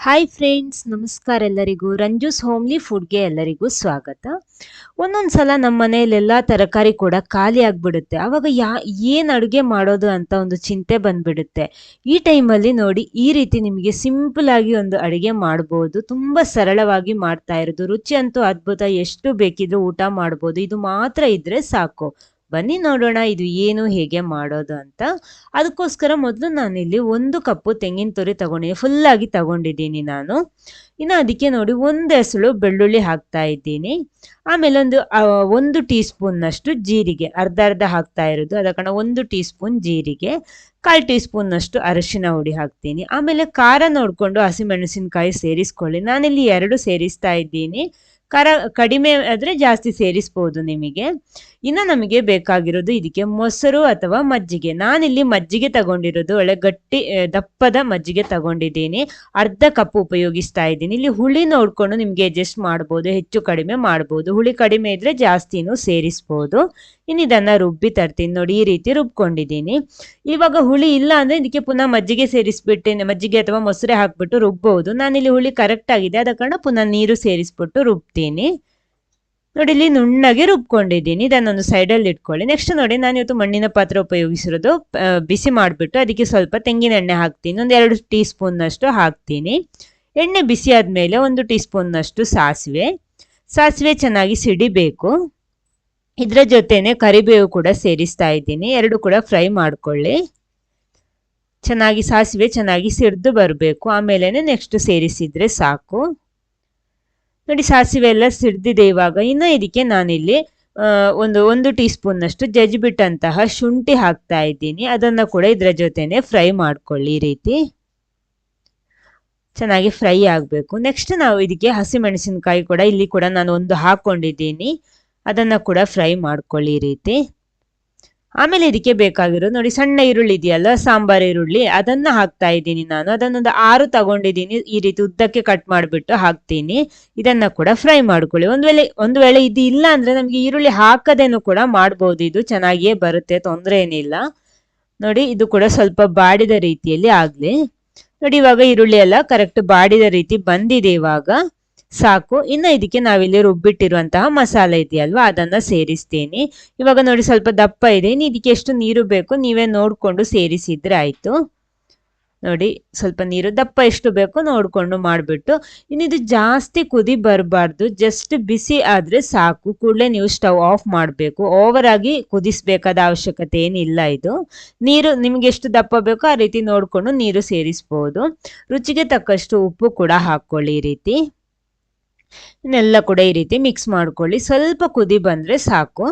Hi friends ನಮಸ್ಕಾರ ಎಲ್ಲರಿಗೂ. ರಂಜೂಸ್ homely ಫುಡ್ಗೆ ಎಲ್ಲರಿಗೂ ಸ್ವಾಗತ. ಒಂದೊಂದು ಸಲ ನಮ್ಮ ಮನೆಯಲ್ಲೆಲ್ಲ ತರಕಾರಿ ಕೂಡ ಖಾಲಿ ಆಗಿಬಿಡುತ್ತೆ. ಆವಾಗ ಯಾ, ಏನು ಅಡುಗೆ ಮಾಡೋದು ಅಂತ ಒಂದು ಚಿಂತೆ ಬಂದ್ಬಿಡುತ್ತೆ. ಈ ಟೈಮಲ್ಲಿ ನೋಡಿ, ಈ ರೀತಿ ನಿಮಗೆ ಸಿಂಪಲ್ ಒಂದು ಅಡುಗೆ ಮಾಡ್ಬೋದು. ತುಂಬ ಸರಳವಾಗಿ ಮಾಡ್ತಾ ಇರೋದು. ರುಚಿ ಅಂತೂ ಅದ್ಭುತ. ಎಷ್ಟು ಬೇಕಿದ್ರೂ ಊಟ ಮಾಡ್ಬೋದು. ಇದು ಮಾತ್ರ ಇದ್ದರೆ ಸಾಕು. ಬನ್ನಿ ನೋಡೋಣ ಇದು ಏನು ಹೇಗೆ ಮಾಡೋದು ಅಂತ. ಅದಕ್ಕೋಸ್ಕರ ಮೊದಲು ನಾನಿಲ್ಲಿ ಒಂದು ಕಪ್ಪು ತೆಂಗಿನ ತುರಿ ತಗೊಂಡಿದ್ದೀನಿ ಫುಲ್ಲಾಗಿ ತಗೊಂಡಿದ್ದೀನಿ ನಾನು. ಇನ್ನು ಅದಕ್ಕೆ ನೋಡಿ ಒಂದು ಹೆಸಳು ಬೆಳ್ಳುಳ್ಳಿ ಹಾಕ್ತಾ ಇದ್ದೀನಿ. ಆಮೇಲೆ ಒಂದು ಒಂದು ಟೀ ಸ್ಪೂನ್ನಷ್ಟು ಜೀರಿಗೆ, ಅರ್ಧ ಅರ್ಧ ಹಾಕ್ತಾ ಇರೋದು. ಅದ ಕಾರಣ ಒಂದು ಟೀ ಸ್ಪೂನ್ ಜೀರಿಗೆ, ಕಾಲು ಟೀ ಸ್ಪೂನ್ನಷ್ಟು ಅರಶಿನ ಹುಡಿ ಹಾಕ್ತೀನಿ. ಆಮೇಲೆ ಖಾರ ನೋಡಿಕೊಂಡು ಹಸಿಮೆಣಸಿನಕಾಯಿ ಸೇರಿಸ್ಕೊಳ್ಳಿ. ನಾನಿಲ್ಲಿ ಎರಡು ಸೇರಿಸ್ತಾ ಇದ್ದೀನಿ. ಖಾರ ಕಡಿಮೆ ಆದರೆ ಜಾಸ್ತಿ ಸೇರಿಸ್ಬೋದು ನಿಮಗೆ. ಇನ್ನು ನಮಗೆ ಬೇಕಾಗಿರೋದು ಇದಕ್ಕೆ ಮೊಸರು ಅಥವಾ ಮಜ್ಜಿಗೆ. ನಾನಿಲ್ಲಿ ಮಜ್ಜಿಗೆ ತಗೊಂಡಿರೋದು, ಒಳ್ಳೆ ಗಟ್ಟಿ ದಪ್ಪದ ಮಜ್ಜಿಗೆ ತಗೊಂಡಿದ್ದೀನಿ. ಅರ್ಧ ಕಪ್ ಉಪಯೋಗಿಸ್ತಾ ಇದ್ದೀನಿ. ಇಲ್ಲಿ ಹುಳಿ ನೋಡಿಕೊಂಡು ನಿಮಗೆ ಅಡ್ಜಸ್ಟ್ ಮಾಡ್ಬೋದು, ಹೆಚ್ಚು ಕಡಿಮೆ ಮಾಡ್ಬೋದು. ಹುಳಿ ಕಡಿಮೆ ಇದ್ರೆ ಜಾಸ್ತಿನೂ ಸೇರಿಸ್ಬೋದು. ಇನ್ನು ಇದನ್ನು ರುಬ್ಬಿ ತರ್ತೀನಿ. ನೋಡಿ, ಈ ರೀತಿ ರುಬ್ಕೊಂಡಿದ್ದೀನಿ. ಇವಾಗ ಹುಳಿ ಇಲ್ಲ ಅಂದರೆ ಇದಕ್ಕೆ ಪುನಃ ಮಜ್ಜಿಗೆ ಸೇರಿಸ್ಬಿಟ್ಟು, ಮಜ್ಜಿಗೆ ಅಥವಾ ಮೊಸರೆ ಹಾಕ್ಬಿಟ್ಟು ರುಬ್ಬೋದು. ನಾನಿಲ್ಲಿ ಹುಳಿ ಕರೆಕ್ಟ್ ಆಗಿದೆ. ಆದ ಕಾರಣ ಪುನಃ ನೀರು ಸೇರಿಸ್ಬಿಟ್ಟು ರುಬ್ತೀನಿ. ನೋಡಿ, ಇಲ್ಲಿ ನುಣ್ಣಗೆ ರುಬ್ಕೊಂಡಿದ್ದೀನಿ. ಇದನ್ನೊಂದು ಸೈಡಲ್ಲಿ ಇಟ್ಕೊಳ್ಳಿ. ನೆಕ್ಸ್ಟ್ ನೋಡಿ ನಾನು ಇವತ್ತು ಮಣ್ಣಿನ ಪಾತ್ರೆ ಉಪಯೋಗಿಸಿರೋದು ಬಿಸಿ ಮಾಡಿಬಿಟ್ಟು ಅದಕ್ಕೆ ಸ್ವಲ್ಪ ತೆಂಗಿನ ಎಣ್ಣೆ ಹಾಕ್ತೀನಿ. ಒಂದು ಎರಡು ಟೀ ಸ್ಪೂನ್ನಷ್ಟು ಹಾಕ್ತೀನಿ. ಎಣ್ಣೆ ಬಿಸಿ ಆದಮೇಲೆ ಒಂದು ಟೀ ಸ್ಪೂನ್ನಷ್ಟು ಸಾಸಿವೆ. ಸಾಸಿವೆ ಚೆನ್ನಾಗಿ ಸಿಡಿಬೇಕು. ಇದರ ಜೊತೆನೆ ಕರಿಬೇವು ಕೂಡ ಸೇರಿಸ್ತಾ ಇದ್ದೀನಿ. ಎರಡು ಕೂಡ ಫ್ರೈ ಮಾಡ್ಕೊಳ್ಳಿ. ಚೆನ್ನಾಗಿ ಸಾಸಿವೆ ಚೆನ್ನಾಗಿ ಸಿಡ್ದು ಬರಬೇಕು. ಆಮೇಲೆ ನೆಕ್ಸ್ಟ್ ಸೇರಿಸಿದ್ರೆ ಸಾಕು. ನೋಡಿ ಸಾಸಿವೆ ಎಲ್ಲ ಸಿಡ್ದಿದೆ ಇವಾಗ ಇನ್ನು ಇದಕ್ಕೆ ನಾನಿಲ್ಲಿ ಒಂದು ಒಂದು ಟೀ ಸ್ಪೂನ್ನಷ್ಟು ಜಜ್ಬಿಟ್ಟಂತಹ ಶುಂಠಿ ಹಾಕ್ತಾ ಇದ್ದೀನಿ. ಅದನ್ನು ಕೂಡ ಇದರ ಜೊತೆನೆ ಫ್ರೈ ಮಾಡ್ಕೊಳ್ಳಿ ಈ ರೀತಿ. ಚೆನ್ನಾಗಿ ಫ್ರೈ ಆಗಬೇಕು. ನೆಕ್ಸ್ಟ್ ನಾವು ಇದಕ್ಕೆ ಹಸಿಮೆಣಸಿನಕಾಯಿ ಕೂಡ ಇಲ್ಲಿ ಕೂಡ ನಾನು ಒಂದು ಹಾಕ್ಕೊಂಡಿದ್ದೀನಿ ಅದನ್ನು ಕೂಡ ಫ್ರೈ ಮಾಡ್ಕೊಳ್ಳಿ ರೀತಿ. ಆಮೇಲೆ ಇದಕ್ಕೆ ಬೇಕಾಗಿರೋದು ನೋಡಿ ಸಣ್ಣ ಈರುಳ್ಳಿ ಇದೆಯಲ್ಲ, ಸಾಂಬಾರ್ ಈರುಳ್ಳಿ, ಅದನ್ನ ಹಾಕ್ತಾ ಇದ್ದೀನಿ ನಾನು. ಅದನ್ನೊಂದು ಆರು ತಗೊಂಡಿದ್ದೀನಿ, ಈ ರೀತಿ ಉದ್ದಕ್ಕೆ ಕಟ್ ಮಾಡಿಬಿಟ್ಟು ಹಾಕ್ತೀನಿ. ಇದನ್ನ ಕೂಡ ಫ್ರೈ ಮಾಡ್ಕೊಳ್ಳಿ. ಒಂದು ವೇಳೆ ಒಂದು ವೇಳೆ ಇದು ಇಲ್ಲ ಅಂದ್ರೆ ನಮಗೆ ಈರುಳ್ಳಿ ಹಾಕದೇನು ಕೂಡ ಮಾಡ್ಬೋದು. ಇದು ಚೆನ್ನಾಗಿಯೇ ಬರುತ್ತೆ ತೊಂದರೆ ಏನಿಲ್ಲ ನೋಡಿ, ಇದು ಕೂಡ ಸ್ವಲ್ಪ ಬಾಡಿದ ರೀತಿಯಲ್ಲಿ ಆಗ್ಲಿ. ನೋಡಿ, ಇವಾಗ ಈರುಳ್ಳಿ ಎಲ್ಲ ಕರೆಕ್ಟ್ ಬಾಡಿದ ರೀತಿ ಬಂದಿದೆ ಇವಾಗ. ಸಾಕು. ಇನ್ನು ಇದಕ್ಕೆ ನಾವಿಲ್ಲಿ ರುಬ್ಬಿಟ್ಟಿರುವಂತಹ ಮಸಾಲೆ ಇದೆಯಲ್ವಾ? ಅದನ್ನ ಸೇರಿಸ್ತೀನಿ. ಇವಾಗ ನೋಡಿ ಸ್ವಲ್ಪ ದಪ್ಪ ಇದೆ. ಇನ್ನು ಇದಕ್ಕೆ ಎಷ್ಟು ನೀರು ಬೇಕು ನೀವೇ ನೋಡಿಕೊಂಡು ಸೇರಿಸಿದ್ರೆ ಆಯಿತು. ನೋಡಿ, ಸ್ವಲ್ಪ ನೀರು, ದಪ್ಪ ಎಷ್ಟು ಬೇಕು ನೋಡಿಕೊಂಡು ಮಾಡಿಬಿಟ್ಟು. ಇನ್ನು ಇದು ಜಾಸ್ತಿ ಕುದಿ ಬರಬಾರ್ದು. ಜಸ್ಟ್ ಬಿಸಿ ಆದರೆ ಸಾಕು. ಕೂಡಲೇ ನೀವು ಸ್ಟವ್ ಆಫ್ ಮಾಡಬೇಕು. ಓವರ್ ಆಗಿ ಕುದಿಸ್ಬೇಕಾದ ಅವಶ್ಯಕತೆ ಏನಿಲ್ಲ ಇದು. ನೀರು, ನಿಮ್ಗೆ ಎಷ್ಟು ದಪ್ಪ ಬೇಕೋ ಆ ರೀತಿ ನೋಡಿಕೊಂಡು ನೀರು ಸೇರಿಸ್ಬೋದು. ರುಚಿಗೆ ತಕ್ಕಷ್ಟು ಉಪ್ಪು ಕೂಡ ಹಾಕ್ಕೊಳ್ಳಿ ಈ ರೀತಿ. ಇನ್ನೆಲ್ಲ ಕೂಡ ಈ ರೀತಿ ಮಿಕ್ಸ್ ಮಾಡ್ಕೊಳ್ಳಿ. ಸ್ವಲ್ಪ ಕುದಿ ಬಂದರೆ ಸಾಕು.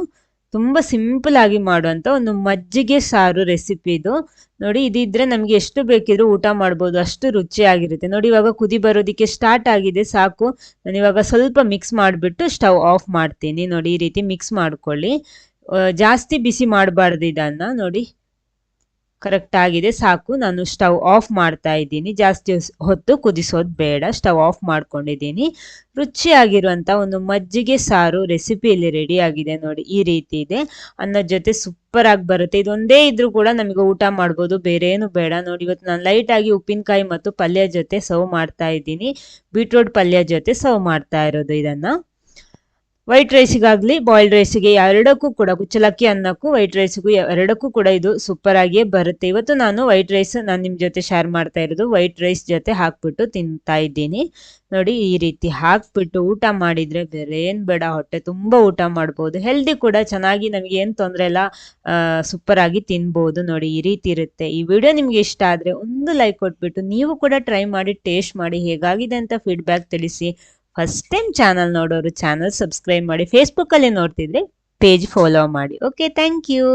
ತುಂಬ ಸಿಂಪಲ್ ಆಗಿ ಮಾಡುವಂಥ ಒಂದು ಮಜ್ಜಿಗೆ ಸಾರು ರೆಸಿಪಿ ಇದು. ನೋಡಿ, ಇದಿದ್ರೆ ನಮಗೆ ಎಷ್ಟು ಬೇಕಿದ್ರೂ ಊಟ ಮಾಡ್ಬೋದು, ಅಷ್ಟು ರುಚಿಯಾಗಿರುತ್ತೆ. ನೋಡಿ, ಇವಾಗ ಕುದಿ ಬರೋದಕ್ಕೆ ಸ್ಟಾರ್ಟ್ ಆಗಿದೆ, ಸಾಕು. ನಾನು ಇವಾಗ ಸ್ವಲ್ಪ ಮಿಕ್ಸ್ ಮಾಡಿಬಿಟ್ಟು ಸ್ಟವ್ ಆಫ್ ಮಾಡ್ತೀನಿ. ನೋಡಿ, ಈ ರೀತಿ ಮಿಕ್ಸ್ ಮಾಡ್ಕೊಳ್ಳಿ. ಜಾಸ್ತಿ ಬಿಸಿ ಮಾಡಬಾರ್ದು ಇದನ್ನು. ನೋಡಿ. ಕರೆಕ್ಟ್ ಆಗಿದೆ, ಸಾಕು. ನಾನು ಸ್ಟವ್ ಆಫ್ ಮಾಡ್ತಾ ಇದ್ದೀನಿ. ಜಾಸ್ತಿ ಹೊತ್ತು ಕುದಿಸೋದು ಬೇಡ. ಸ್ಟವ್ ಆಫ್ ಮಾಡ್ಕೊಂಡಿದ್ದೀನಿ. ರುಚಿಯಾಗಿರುವಂಥ ಒಂದು ಮಜ್ಜಿಗೆ ಸಾರು ರೆಸಿಪಿಯಲ್ಲಿ ರೆಡಿ ಆಗಿದೆ ನೋಡಿ, ಈ ರೀತಿ ಇದೆ. ಅನ್ನದ ಜೊತೆ ಸೂಪರ್ ಆಗಿ ಬರುತ್ತೆ. ಇದೊಂದೇ ಇದ್ರೂ ಕೂಡ ನಮಗೆ ಊಟ ಮಾಡ್ಬೋದು ಬೇರೆ ಏನು ಬೇಡ. ನೋಡಿ, ಇವತ್ತು ನಾನು ಲೈಟಾಗಿ ಉಪ್ಪಿನಕಾಯಿ ಮತ್ತು ಪಲ್ಯ ಜೊತೆ ಸರ್ವ್ ಮಾಡ್ತಾ ಇದ್ದೀನಿ. ಬೀಟ್ರೋಟ್ ಪಲ್ಯ ಜೊತೆ ಸರ್ವ್ ಮಾಡ್ತಾ ಇರೋದು ಇದನ್ನ. ವೈಟ್ ರೈಸಿಗಾಗಲಿ ಬಾಯ್ಲ್ಡ್ ರೈಸಿಗೆ ಎರಡಕ್ಕೂ ಕೂಡ ಕುಚ್ಚಲಕ್ಕಿ ಅನ್ನಕ್ಕೂ ವೈಟ್ ರೈಸ್ಗೂ ಎರಡಕ್ಕೂ ಕೂಡ ಇದು ಸೂಪರ್ ಆಗಿಯೇ ಬರುತ್ತೆ. ಇವತ್ತು ನಾನು ವೈಟ್ ರೈಸ್ ನಾನು ನಿಮ್ಮ ಜೊತೆ ಶೇರ್ ಮಾಡ್ತಾ ಇರೋದು. ವೈಟ್ ರೈಸ್ ಜೊತೆ ಹಾಕ್ಬಿಟ್ಟು ತಿಂತಾ ಇದ್ದೀನಿ. ನೋಡಿ ಈ ರೀತಿ ಹಾಕ್ಬಿಟ್ಟು ಊಟ ಮಾಡಿದರೆ ಬೇರೆ ಏನು ಬೇಡ, ಹೊಟ್ಟೆ ತುಂಬ ಊಟ ಮಾಡ್ಬೋದು. ಹೆಲ್ದಿ ಕೂಡ ಚೆನ್ನಾಗಿ ನಮಗೆ ಏನು ತೊಂದರೆ ಇಲ್ಲ ಸೂಪರ್ ಆಗಿ ತಿನ್ಬೋದು. ನೋಡಿ ಈ ರೀತಿ ಇರುತ್ತೆ. ಈ ವಿಡಿಯೋ ನಿಮಗೆ ಇಷ್ಟ ಆದರೆ ಒಂದು ಲೈಕ್ ಕೊಟ್ಬಿಟ್ಟು ನೀವು ಕೂಡ ಟ್ರೈ ಮಾಡಿ ಟೇಸ್ಟ್ ಮಾಡಿ ಹೇಗಾಗಿದೆ ಅಂತ ಫೀಡ್ಬ್ಯಾಕ್ ತಿಳಿಸಿ. ಫಸ್ಟ್ ಟೈಮ್ ಚಾನಲ್ ನೋಡೋರು ಚಾನಲ್ ಸಬ್ಸ್ಕ್ರೈಬ್ ಮಾಡಿ ಫೇಸ್ಬುಕ್ಕಲ್ಲಿ ನೋಡ್ತಿದ್ರೆ ಪೇಜ್ ಫಾಲೋ ಮಾಡಿ. Okay thank you